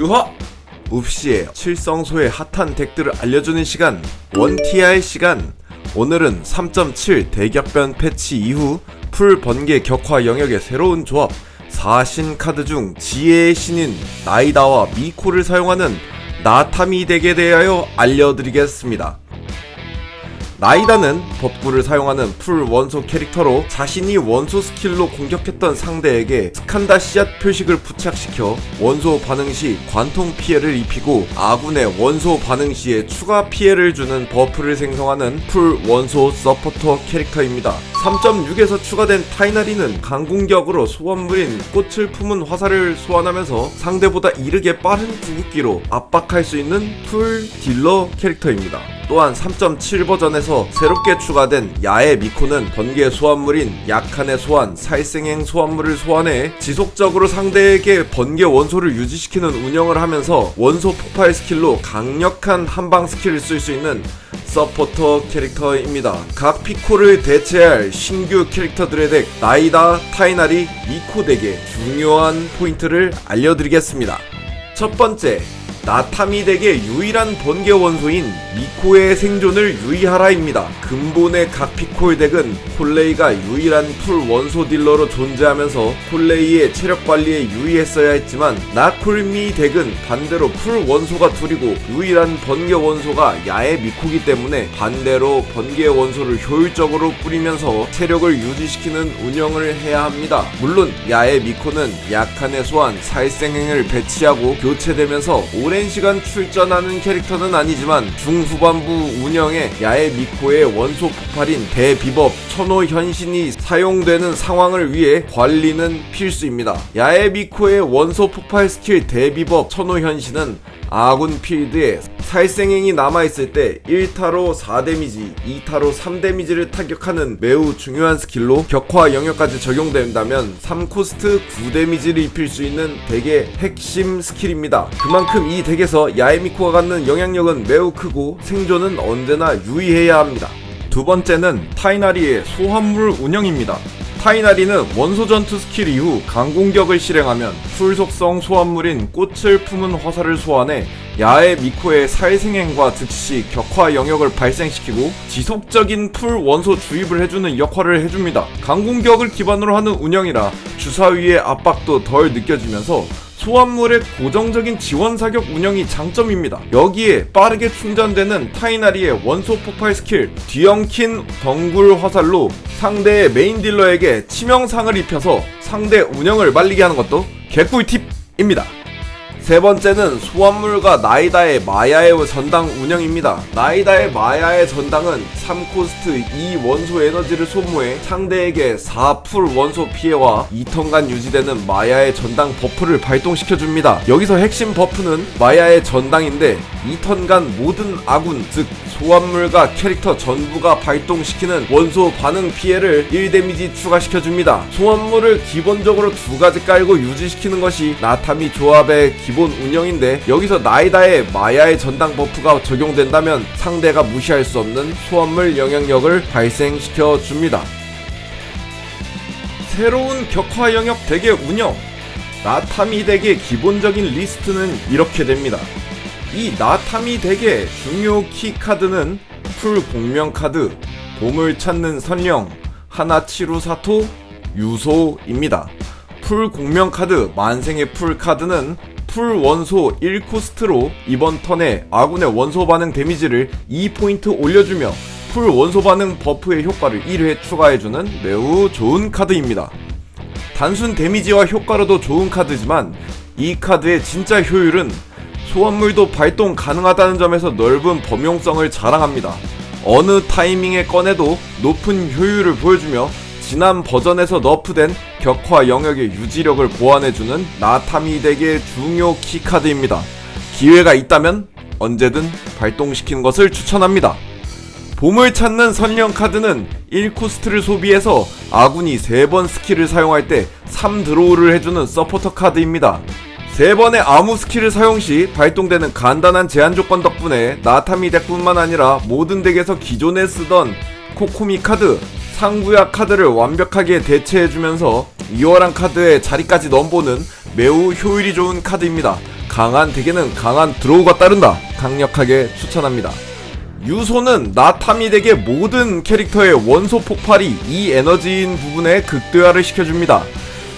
유하! 읍시의 칠성소의 핫한 덱들을 알려주는 시간 원TR 시간 오늘은 3.7 대격변 패치 이후 풀 번개 격화 영역의 새로운 조합 4신 카드 중 지혜의 신인 나이다와 미코를 사용하는 나타미 덱에 대하여 알려드리겠습니다. 나이다는 법구를 사용하는 풀 원소 캐릭터로 자신이 원소 스킬로 공격했던 상대에게 스칸다 씨앗 표식을 부착시켜 원소 반응 시 관통 피해를 입히고 아군의 원소 반응 시에 추가 피해를 주는 버프를 생성하는 풀 원소 서포터 캐릭터입니다. 3.6에서 추가된 타이나리는 강공격으로 소환물인 꽃을 품은 화살을 소환하면서 상대보다 이르게 빠른 궁극기로 압박할 수 있는 풀 딜러 캐릭터입니다. 또한 3.7 버전에서 새롭게 추가된 야의 미코는 번개 소환물인 약한의 소환, 살생행 소환물을 소환해 지속적으로 상대에게 번개 원소를 유지시키는 운영을 하면서 원소 폭발 스킬로 강력한 한방 스킬을 쓸 수 있는 서포터 캐릭터입니다. 각 피코를 대체할 신규 캐릭터들의 덱 나이다, 타이나리, 미코 덱의 중요한 포인트를 알려드리겠습니다. 첫 번째, 나타미 덱의 유일한 번개 원소인 미코의 생존을 유의하라입니다. 근본의 각 피콜 덱은 콜레이가 유일한 풀 원소 딜러로 존재하면서 콜레이의 체력 관리에 유의했어야 했지만 나콜미 덱은 반대로 풀 원소가 둘이고 유일한 번개 원소가 야의 미코기 때문에 반대로 번개 원소를 효율적으로 뿌리면서 체력을 유지시키는 운영을 해야 합니다. 물론 야의 미코는 약한의 소환, 살생행을 배치하고 교체되면서 오랜 시간 출전하는 캐릭터는 아니지만 중후반부 운영에 야의 미코의 원소 폭발인 대비법 천호 현신이 사용되는 상황을 위해 관리는 필수입니다. 야의 미코의 원소 폭발 스킬 대비법 천호 현신은 아군 필드에 살생행이 남아있을 때 1타로 4데미지, 2타로 3데미지를 타격하는 매우 중요한 스킬로 격화 영역까지 적용된다면 3코스트 9데미지를 입힐 수 있는 덱의 핵심 스킬입니다. 그만큼 이 덱에서 야에미코가 갖는 영향력은 매우 크고 생존은 언제나 유의해야 합니다. 두 번째는 타이나리의 소환물 운영입니다. 타이나리는 원소 전투 스킬 이후 강공격을 실행하면 풀 속성 소환물인 꽃을 품은 화살을 소환해 야의 미코의 살생행과 즉시 격화 영역을 발생시키고 지속적인 풀 원소 주입을 해주는 역할을 해줍니다. 강공격을 기반으로 하는 운영이라 주사위의 압박도 덜 느껴지면서 소환물의 고정적인 지원 사격 운영이 장점입니다. 여기에 빠르게 충전되는 타이나리의 원소 폭발 스킬 뒤엉킨 덩굴 화살로 상대의 메인 딜러에게 치명상을 입혀서 상대 운영을 말리게 하는 것도 개꿀 팁입니다. 세 번째는 소환물과 나이다의 마야의 전당 운영입니다. 나이다의 마야의 전당은 3코스트 2 원소 에너지를 소모해 상대에게 4풀 원소 피해와 2턴간 유지되는 마야의 전당 버프를 발동시켜줍니다. 여기서 핵심 버프는 마야의 전당인데 2턴간 모든 아군, 즉 소환물과 캐릭터 전부가 발동시키는 원소 반응 피해를 1데미지 추가시켜줍니다. 소환물을 기본적으로 두 가지 깔고 유지시키는 것이 나타미 조합의 기본 운영인데 여기서 나이다의 마야의 전당 버프가 적용된다면 상대가 무시할 수 없는 소환물 영향력을 발생시켜 줍니다. 새로운 격화 영역 덱의 운영 나타미 덱의 기본적인 리스트는 이렇게 됩니다. 이 나타미 덱의 중요 키 카드는 풀 공명 카드, 봄을 찾는 선령, 하나치루 사토, 유소입니다. 풀 공명 카드 만생의 풀 카드는 풀 원소 1코스트로 이번 턴에 아군의 원소 반응 데미지를 2포인트 올려주며 풀 원소 반응 버프의 효과를 1회 추가해주는 매우 좋은 카드입니다. 단순 데미지와 효과로도 좋은 카드지만 이 카드의 진짜 효율은 소환물도 발동 가능하다는 점에서 넓은 범용성을 자랑합니다. 어느 타이밍에 꺼내도 높은 효율을 보여주며 지난 버전에서 너프된 격화 영역의 유지력을 보완해주는 나타미 덱의 중요 키카드입니다. 기회가 있다면 언제든 발동시키는 것을 추천합니다. 봄을 찾는 선령 카드는 1코스트를 소비해서 아군이 3번 스킬을 사용할 때 3드로우를 해주는 서포터 카드입니다. 3번의 아무 스킬을 사용 시 발동되는 간단한 제한 조건 덕분에 나타미 덱뿐만 아니라 모든 덱에서 기존에 쓰던 코코미 카드, 상구야 카드를 완벽하게 대체해주면서 리얼한 카드의 자리까지 넘보는 매우 효율이 좋은 카드입니다. 강한 덱에는 강한 드로우가 따른다. 강력하게 추천합니다. 유소는 나타미 덱의 모든 캐릭터의 원소 폭발이 이 에너지인 부분에 극대화를 시켜줍니다.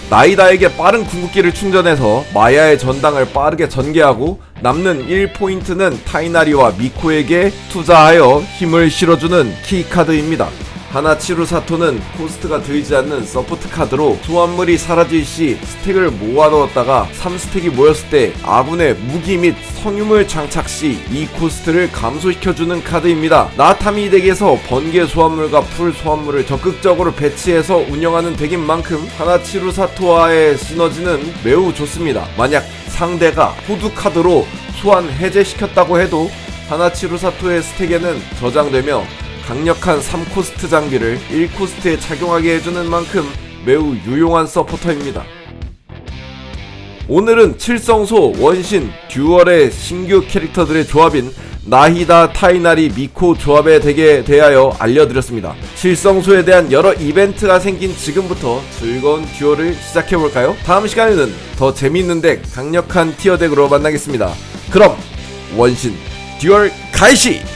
나이다에게 빠른 궁극기를 충전해서 마야의 전당을 빠르게 전개하고 남는 1포인트는 타이나리와 미코에게 투자하여 힘을 실어주는 키카드입니다. 하나치루 사토는 코스트가 들지 않는 서포트 카드로 소환물이 사라질 시 스택을 모아놓았다가 3스택이 모였을 때 아군의 무기 및 성유물 장착 시 이 코스트를 감소시켜주는 카드입니다. 나타미 덱에서 번개 소환물과 풀 소환물을 적극적으로 배치해서 운영하는 덱인 만큼 하나치루 사토와의 시너지는 매우 좋습니다. 만약 상대가 호두 카드로 소환 해제시켰다고 해도 하나치루 사토의 스택에는 저장되며 강력한 3코스트 장비를 1코스트에 착용하게 해주는 만큼 매우 유용한 서포터입니다. 오늘은 칠성소, 원신, 듀얼의 신규 캐릭터들의 조합인 나히다, 타이나리, 미코 조합에 대게 대하여 알려드렸습니다. 칠성소에 대한 여러 이벤트가 생긴 지금부터 즐거운 듀얼을 시작해볼까요? 다음 시간에는 더 재미있는 덱, 강력한 티어 덱으로 만나겠습니다. 그럼 원신, 듀얼 가이시!